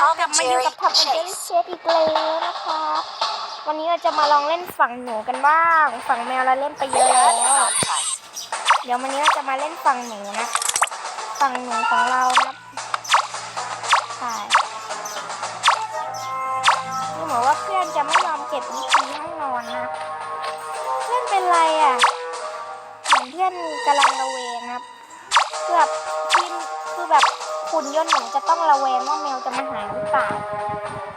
กลับมาอยู่กับท็อปเจอรี่เชฟอีกแล้วนะคะ วันนี้เราจะมาลองเล่นฝั่งหนูกันบ้าง ฝั่งแมวเราเล่นไปเยอะแล้ว เดี๋ยววันนี้เราจะมาเล่นฝั่งหนูนะ ฝั่งหนูของเรานะใช่ดูเหมือนว่าเพื่อนจะไม่ยอมเก็บวิธีห้องนอนนะ เพื่อนเป็นไรอะ เหมือนเพื่อนกำลังระแวงนะครับคือแบบทีมคือ คุณยนต์หนูจะต้องระแวงว่าแมวจะมาหาหรือเปล่า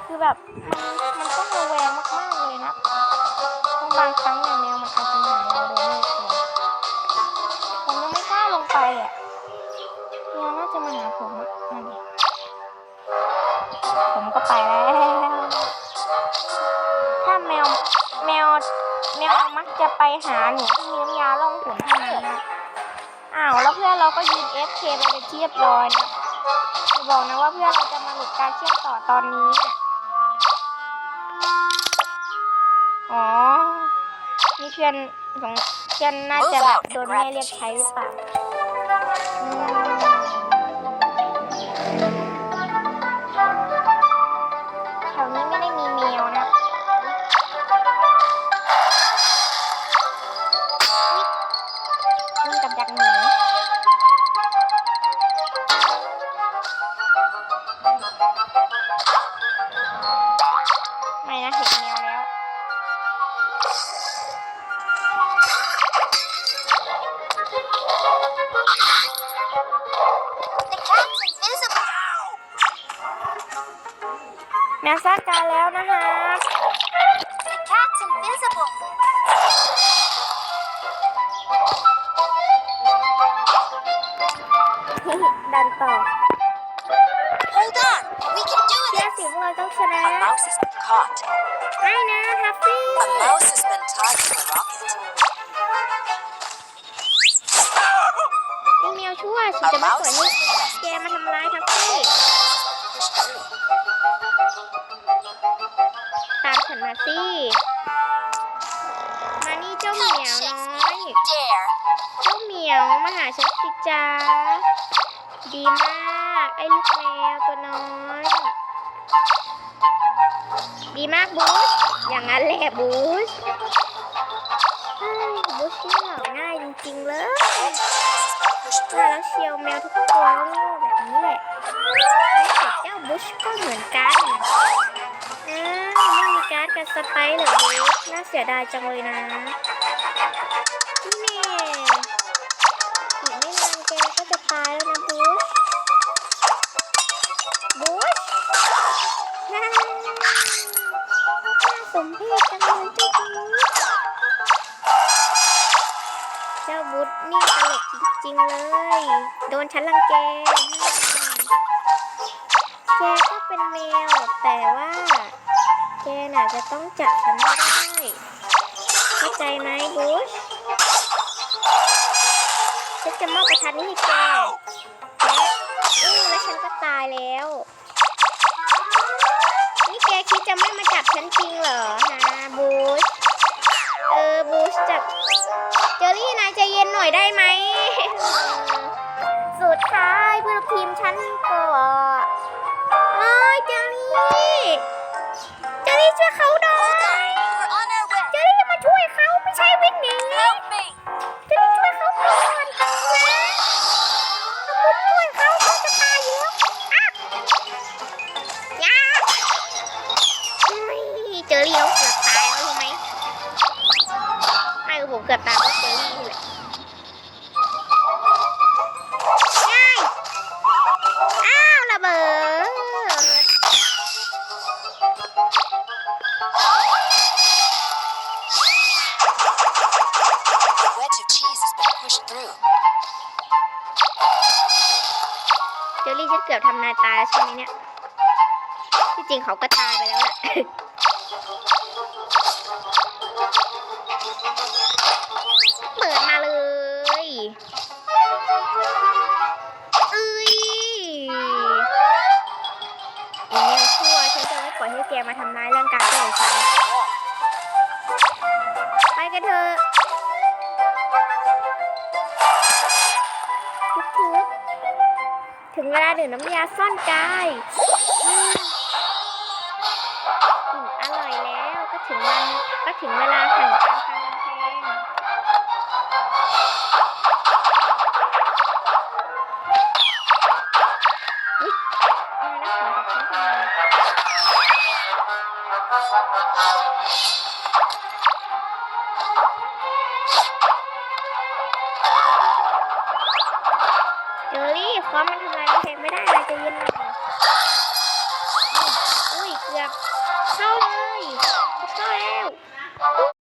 คือแบบมันมันต้องระแวงมากๆเลยนะบางครั้งเนี่ยแมวมันอาจจะมาหาเราโดยไม่รู้ตัวผมยังไม่กล้าลงไปอะแมวน่าจะมาหาผมอะนั่นผมก็ไปแล้ว ถ้าแมวแมวแมวมักจะไปหาหนูที่มีน้ำยาล่องหนเท่านั้นนะอ้าวแล้วเพื่อนเราก็ยืน FK ไปเป็นเรียบร้อยนะ บอกนะว่าเพื่อนเราจะมาหลุดการเชื่อมต่อตอนนี้อะอ๋อ นี่เพื่อนของเพื่อนน่าจะแบบโดนแม่เรียกใช้หรือเปล่าแถวนี้ไม่ได้มีแมวนะวิ่งกับดักหนู แมวซากาแล้วนะคะ The cat's invisible. ดันต่อ Hold on, we can do เชื่อ this. สิพวกเราต้องชนะ A mouse has been caught. ไม่นะทัฟฟี่ A mouse has been tied to a rocket. ไอแมวชั่วฉันจะไม่ปล่อยให้ ฉันสิจ้าดีมาก ไอ้ลูกแมวตัวน้อย ดีมากบูชอย่างนั้นแหละบูชบูชนี่หลอกง่ายจริงๆเลย Pushed ว่า through. แล้วเชียวแมวทุกตัวแบบนี้แหละแต่เจ้าบุชก็เหมือนกันอ้าไม่มีการ์ดกับสไปร์เหรอบุชน่าเสียดายจังเลยนะ บุชน่าน่าสมเพชจังเลยเจ้าบุชเจ้าบุชนี่ตลกจริงๆเลย โดนฉันรังแกแกก็เป็นแมว แต่ว่า แกน่ะจะต้องจับฉันไม่ได้เข้าใจไหมบุชฉันจะมอบประทัดนี้ให้แก ฉันก็ตายแล้ว นี่แกคิดจะไม่มาจับฉันจริงเหรอฮะบูชเออบูชจับเจอรี่นายใจเย็นหน่อยได้ไหม สุดท้ายเพื่อนทีมฉันก็เอ้ยเจอรี่เจอรี่ช่วยเขาหน่อยเจอรี่มาช่วยเขาไม่ใช่วิ่งหนี เกือบตายเพราะเจอรี่นี่แหละง่ายอ้าวระเบิด A wedge of cheese has been pushed through. เจอรี่จะเกือบทำนายตายแล้วใช่ไหมเนี่ยที่จริงเขาก็ตายไปแล้วแหละ กมาทำร้ายร่างกายของฉันไปกันเถอะทุกๆถึงเวลาดื่มน้ำยาซ่อนกายอร่อยแล้วก็ถึงวันก็ถึงเวลาแห่งการทำแพลงอุ๊ยน่ารักของกับฉันทำไเจอรี่คว้ามันทำลายกำแพงไม่ได้เลยจะเย็นหน่อยอุ้ยเกือบเข้าเลยเข้าแล้ว